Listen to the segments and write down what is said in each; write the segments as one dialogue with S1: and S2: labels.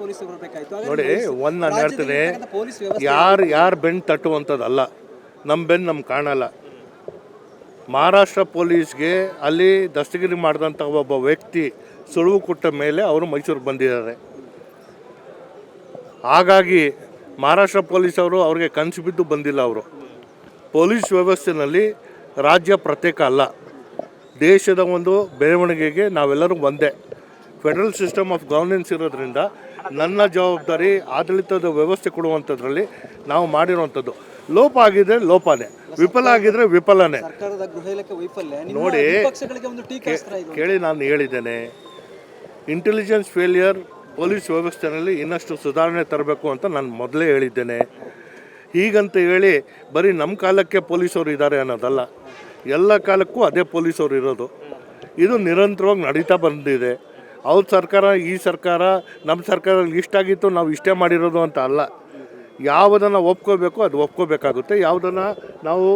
S1: ಬರಬೇಕಾಯ್ತು.
S2: ನೋಡಿ ಒಂದು ನಾನು ಹೇಳ್ತೀನಿ ಯಾರು ಯಾರು ಬೆನ್ನು ತಟ್ಟುವಂಥದ್ದಲ್ಲ ನಮ್ಮ ಬೆನ್ನು ನಮ್ಗೆ ಕಾಣಲ್ಲ. ಮಹಾರಾಷ್ಟ್ರ ಪೊಲೀಸ್ಗೆ ಅಲ್ಲಿ ದಸ್ತಗಿರಿ ಮಾಡಿದಂಥ ಒಬ್ಬ ವ್ಯಕ್ತಿ ಸುಳುವು ಕೊಟ್ಟ ಮೇಲೆ ಅವರು ಮೈಸೂರಿಗೆ ಬಂದಿದ್ದಾರೆ. ಹಾಗಾಗಿ ಮಹಾರಾಷ್ಟ್ರ ಪೊಲೀಸವರು ಅವ್ರಿಗೆ ಕನಸು ಬಿದ್ದು ಬಂದಿಲ್ಲ ಅವರು. ಪೊಲೀಸ್ ವ್ಯವಸ್ಥೆಯಲ್ಲಿ ರಾಜ್ಯ ಪ್ರತ್ಯೇಕ ಅಲ್ಲ. ದೇಶದ ಒಂದು ಬೆಳವಣಿಗೆಗೆ ನಾವೆಲ್ಲರೂ ಒಂದೇ. ಫೆಡರಲ್ ಸಿಸ್ಟಮ್ ಆಫ್ ಗವರ್ನೆನ್ಸ್ ಇರೋದ್ರಿಂದ ನನ್ನ ಜವಾಬ್ದಾರಿ ಆಡಳಿತದ ವ್ಯವಸ್ಥೆ ಕೊಡುವಂಥದ್ರಲ್ಲಿ ನಾವು ಮಾಡಿರುವಂಥದ್ದು ಲೋಪ ಆಗಿದ್ರೆ ಲೋಪನೇ ವಿಫಲ ಆಗಿದ್ರೆ ವಿಫಲನೇ. ನೋಡಿ, ಕೇಳಿ ನಾನು ಹೇಳಿದ್ದೇನೆ. ಇಂಟೆಲಿಜೆನ್ಸ್ ಫೇಲಿಯರ್ ಪೊಲೀಸ್ ವ್ಯವಸ್ಥೆಯಲ್ಲಿ ಇನ್ನಷ್ಟು ಸುಧಾರಣೆ ತರಬೇಕು ಅಂತ ನಾನು ಮೊದಲೇ ಹೇಳಿದ್ದೇನೆ. ಹೀಗಂತ ಹೇಳಿ ಬರೀ ನಮ್ಮ ಕಾಲಕ್ಕೆ ಪೊಲೀಸವರು ಇದ್ದಾರೆ ಅನ್ನೋದಲ್ಲ ಎಲ್ಲ ಕಾಲಕ್ಕೂ ಅದೇ ಪೊಲೀಸವರು ಇರೋದು. ಇದು ನಿರಂತರವಾಗಿ ನಡೀತಾ ಬಂದಿದೆ. ಅವ್ರ ಸರ್ಕಾರ, ಈ ಸರ್ಕಾರ ನಮ್ಮ ಸರ್ಕಾರ ಇಷ್ಟಾಗಿತ್ತು, ನಾವು ಇಷ್ಟೇ ಮಾಡಿರೋದು ಅಂತ ಅಲ್ಲ. ಯಾವುದನ್ನು ಒಪ್ಕೋಬೇಕು ಅದು ಒಪ್ಕೋಬೇಕಾಗುತ್ತೆ. ಯಾವುದನ್ನು ನಾವು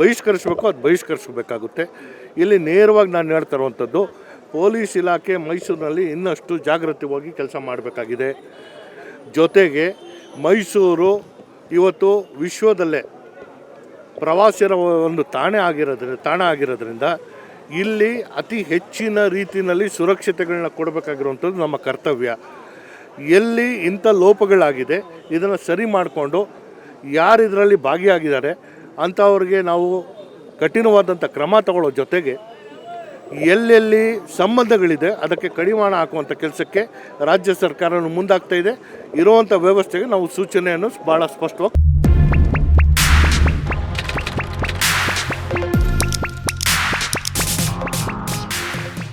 S2: ಬಹಿಷ್ಕರಿಸಬೇಕು ಅದು ಬಹಿಷ್ಕರಿಸಬೇಕಾಗುತ್ತೆ. ಇಲ್ಲಿ ನೇರವಾಗಿ ನಾನು ಹೇಳ್ತಾ ಇರುವಂಥದ್ದು, ಪೊಲೀಸ್ ಇಲಾಖೆ ಮೈಸೂರಿನಲ್ಲಿ ಇನ್ನಷ್ಟು ಜಾಗೃತವಾಗಿ ಕೆಲಸ ಮಾಡಬೇಕಾಗಿದೆ. ಜೊತೆಗೆ ಮೈಸೂರು ಇವತ್ತು ವಿಶ್ವದಲ್ಲೇ ಪ್ರವಾಸಿಗರ ಒಂದು ತಾಣೆ ಆಗಿರೋದ್ರಿಂದ ತಾಣ ಆಗಿರೋದ್ರಿಂದ ಇಲ್ಲಿ ಅತಿ ಹೆಚ್ಚಿನ ರೀತಿಯಲ್ಲಿ ಸುರಕ್ಷತೆಗಳನ್ನ ಕೊಡಬೇಕಾಗಿರುವಂಥದ್ದು ನಮ್ಮ ಕರ್ತವ್ಯ. ಎಲ್ಲಿ ಇಂಥ ಲೋಪಗಳಾಗಿದೆ, ಇದನ್ನು ಸರಿ ಮಾಡಿಕೊಂಡು ಯಾರು ಇದರಲ್ಲಿ ಭಾಗಿಯಾಗಿದ್ದಾರೆ, ಅಂಥವ್ರಿಗೆ ನಾವು ಕಠಿಣವಾದಂಥ ಕ್ರಮ ತಗೊಳ್ಳೋ ಜೊತೆಗೆ ಎಲ್ಲೆಲ್ಲಿ ಸಂಬಂಧಗಳಿದೆ, ಅದಕ್ಕೆ ಕಡಿವಾಣ ಹಾಕುವಂಥ ಕೆಲಸಕ್ಕೆ ರಾಜ್ಯ ಸರ್ಕಾರನು ಮುಂದಾಗ್ತಾ ಇದೆ. ಇರುವಂಥ ವ್ಯವಸ್ಥೆಗೆ ನಾವು ಸೂಚನೆಯನ್ನು ಭಾಳ ಸ್ಪಷ್ಟವಾಗಿ